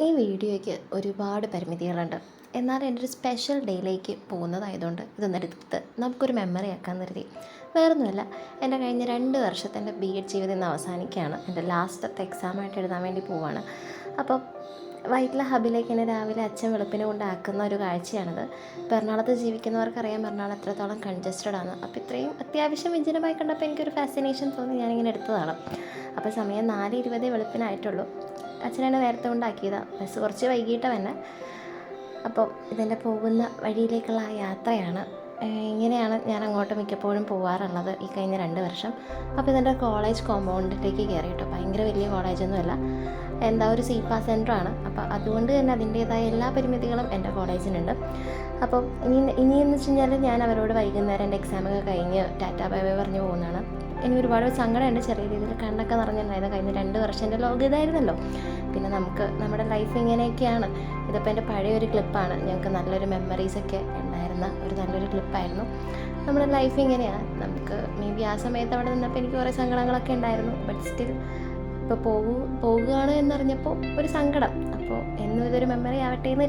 ഈ വീഡിയോയ്ക്ക് ഒരുപാട് പരിമിതികളുണ്ട്. എന്നാൽ എന്റെ ഒരു സ്പെഷ്യൽ ഡേയിലേക്ക് പോകുന്നതായതുകൊണ്ട് ഇതൊന്ന് എടുത്ത് നമുക്കൊരു മെമ്മറി ആക്കാൻ കരുതി. വേറൊന്നുമല്ല എന്റെ കഴിഞ്ഞ രണ്ട് വർഷത്തെ എന്റെ ബി എഡ് ജീവിതം ഇന്ന് അവസാനിക്കുകയാണ്. എന്റെ ലാസ്റ്റത്തെ എക്സാമായിട്ട് എഴുതാൻ വേണ്ടി പോവാണ്. അപ്പം വൈറ്റില ഹബിലേക്ക് എന്നെ രാവിലെ അച്ഛൻ വെളുപ്പിനെ കൊണ്ടാക്കുന്ന ഒരു കാഴ്ചയാണിത്. എറണാകുളത്ത് ജീവിക്കുന്നവർക്കറിയാം എറണാകുളം എത്രത്തോളം കൺജസ്റ്റഡ് ആണ്. അപ്പോൾ ഇത്രയും അത്യാവശ്യം വിജനമായി കണ്ടപ്പോൾ എനിക്കൊരു ഫാസിനേഷൻ തോന്നി. ഞാനിങ്ങനെ എടുത്തതാണ്. അപ്പോൾ സമയം നാല് ഇരുപതേ വെളുപ്പിനായിട്ടുള്ളൂ. അച്ഛനെന്നെ നേരത്തെ കൊണ്ടാക്കിയതാണ് ബസ് കുറച്ച് വൈകിട്ട് തന്നെ അപ്പോൾ ഇതിന്റെ പോകുന്ന വഴിയിലേക്കുള്ള ആ യാത്രയാണ്. ഇങ്ങനെയാണ് ഞാൻ അങ്ങോട്ട് മിക്കപ്പോഴും പോകാറുള്ളത് ഈ കഴിഞ്ഞ രണ്ട് വർഷം. അപ്പോൾ ഇതിന്റെ കോളേജ് കോമ്പൗണ്ടിലേക്ക് കയറി കേട്ടോ. ഭയങ്കര വലിയ കോളേജൊന്നുമല്ല. എന്താ ഒരു സീപ്പാ സെന്ററാണ് അപ്പോൾ അതുകൊണ്ട് തന്നെ അതിന്റേതായ എല്ലാ പരിമിതികളും എന്റെ കോളേജിനുണ്ട്. അപ്പോൾ ഇനി ഇനിയെന്ന് വെച്ച് കഴിഞ്ഞാൽ ഞാൻ അവരോട് വൈകുന്നേരം എന്റെ എക്സാമൊക്കെ കഴിഞ്ഞ് ടാറ്റ ബൈ ബൈ പറഞ്ഞ് പോകുന്നതാണ്. ഇനി ഒരുപാട് സങ്കടമുണ്ട്. ചെറിയ രീതിയിൽ കണ്ണൊക്കെ നിറഞ്ഞിട്ടുണ്ടായിരുന്നു കഴിഞ്ഞ രണ്ട് വർഷം എന്റെ ലോകം ഇതായിരുന്നല്ലോ. പിന്നെ നമുക്ക് നമ്മുടെ ലൈഫ് ഇങ്ങനെയൊക്കെയാണ്. ഇതിപ്പോൾ എന്റെ പഴയൊരു ക്ലിപ്പാണ് ഞങ്ങൾക്ക് നല്ലൊരു മെമ്മറീസൊക്കെ ഉണ്ടായിരുന്ന ഒരു നല്ലൊരു ക്ലിപ്പായിരുന്നു നമ്മുടെ ലൈഫ് ഇങ്ങനെയാണ്. നമുക്ക് മേ ബി ആ സമയത്ത് അവിടെ നിന്നപ്പോൾ എനിക്ക് കുറേ സങ്കടങ്ങളൊക്കെ ഉണ്ടായിരുന്നു. ബട്ട് സ്റ്റിൽ ഇപ്പോൾ പോകൂ പോകുകയാണ് എന്നറിഞ്ഞപ്പോൾ ഒരു സങ്കടം. അപ്പോൾ എന്നും ഇതൊരു മെമ്മറി ആവട്ടെ എന്ന്